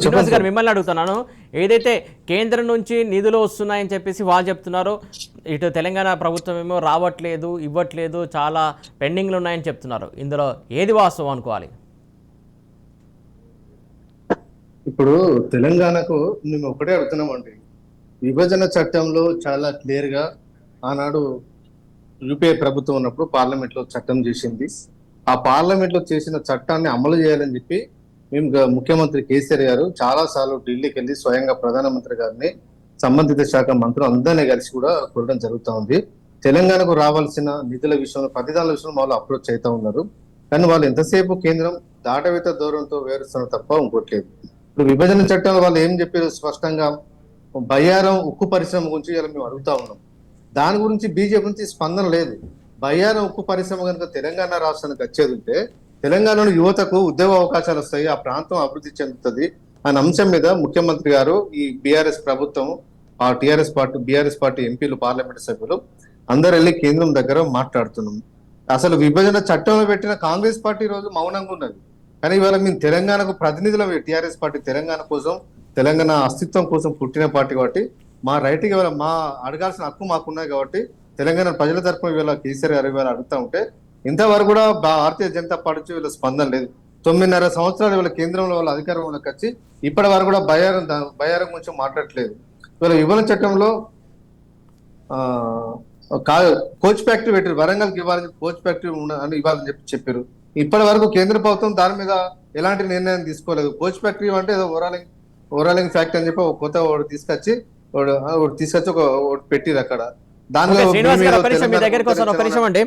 శ్రీనివాస్ గారు మిమ్మల్ని అడుగుతున్నాను. ఏదైతే కేంద్రం నుంచి నిధులు వస్తున్నాయని చెప్పేసి వాళ్ళు చెప్తున్నారు ఇటు తెలంగాణ ప్రభుత్వం ఏమో రావట్లేదు ఇవ్వట్లేదు చాలా పెండింగ్లు ఉన్నాయని చెప్తున్నారు. ఇందులో ఏది వాస్తవం అనుకోవాలి? ఇప్పుడు తెలంగాణకు మేము ఒకటే అడుగుతున్నామండి. విభజన చట్టంలో చాలా క్లియర్గా ఆనాడు యూపీఏ ప్రభుత్వం ఉన్నప్పుడు పార్లమెంట్లో చట్టం చేసింది. ఆ పార్లమెంట్లో చేసిన చట్టాన్ని అమలు చేయాలని చెప్పి మేము ముఖ్యమంత్రి కేసీఆర్ గారు చాలా సార్లు ఢిల్లీకి వెళ్ళి స్వయంగా ప్రధానమంత్రి గారిని సంబంధిత శాఖ మంత్రులు అందరినీ కలిసి కూడా కోరడం జరుగుతూ ఉంది. తెలంగాణకు రావాల్సిన నిధుల విషయంలో పతిదాల విషయంలో వాళ్ళు అప్రోచ్ అవుతా ఉన్నారు. కానీ వాళ్ళు ఎంతసేపు కేంద్రం దాటవేత దూరంతో వేరుస్తున్న తప్ప ఇంకోట్లేదు ఇప్పుడు విభజన చట్టంలో వాళ్ళు ఏం చెప్పారు స్పష్టంగా బయ్యారం ఉక్కు పరిశ్రమ గురించి ఇలా మేము అడుగుతా ఉన్నాం. దాని గురించి బీజేపీ నుంచి స్పందన లేదు. బయ్యారం ఉక్కు పరిశ్రమ కనుక తెలంగాణ రాష్ట్రానికి వచ్చేది ఉంటే తెలంగాణలో యువతకు ఉద్యోగ అవకాశాలు వస్తాయి ఆ ప్రాంతం అభివృద్ధి చెందుతుంది. అనే అంశం మీద ముఖ్యమంత్రి గారు ఈ బీఆర్ఎస్ ప్రభుత్వం ఆ టీఆర్ఎస్ పార్టీ బీఆర్ఎస్ పార్టీ ఎంపీలు పార్లమెంట్ సభ్యులు అందరు వెళ్ళి కేంద్రం దగ్గర మాట్లాడుతున్నాం. అసలు విభజన చట్టంలో పెట్టిన కాంగ్రెస్ పార్టీ రోజు మౌనంగా ఉన్నది. కానీ ఇవాళ మేము తెలంగాణకు ప్రతినిధులు టీఆర్ఎస్ పార్టీ తెలంగాణ కోసం తెలంగాణ అస్తిత్వం కోసం పుట్టిన పార్టీ కాబట్టి మా రైట్ ఇవాళ మా అడగాల్సిన హక్కు మాకున్నాయి కాబట్టి తెలంగాణ ప్రజల తరఫున ఇవాళ కేసీఆర్ గారు ఇవాళ అడుగుతా ఉంటే ఇంతవరకు కూడా భారతీయ జనతా పార్టీ వీళ్ళ స్పందన లేదు. తొమ్మిదిన్నర సంవత్సరాలు వీళ్ళ కేంద్రంలో వాళ్ళ అధికారంలోకి వచ్చి ఇప్పటి వరకు కూడా బయారం బయారం గురించి మాట్లాడట్లేదు. ఇవాళ విభజన చట్టంలో కోచ్ ఫ్యాక్టరీ పెట్టారు. వరంగల్కి ఇవ్వాలని కోచ్ ఫ్యాక్టరీ అని ఇవ్వాలని చెప్పి చెప్పారు. ఇప్పటి వరకు కేంద్ర ప్రభుత్వం దాని మీద ఎలాంటి నిర్ణయం తీసుకోలేదు. కోచ్ ఫ్యాక్టరీ అంటే ఏదో ఓరాలింగ్ ఓరాలింగ్ ఫ్యాక్టరీ అని చెప్పి ఒక కొత్త ఒకటి తీసుకొచ్చి తీసుకొచ్చి ఒక పెట్టిరు అక్కడ. దానిలో మీ దగ్గరికి వస్తాను. ఒక నిమిషం అండి.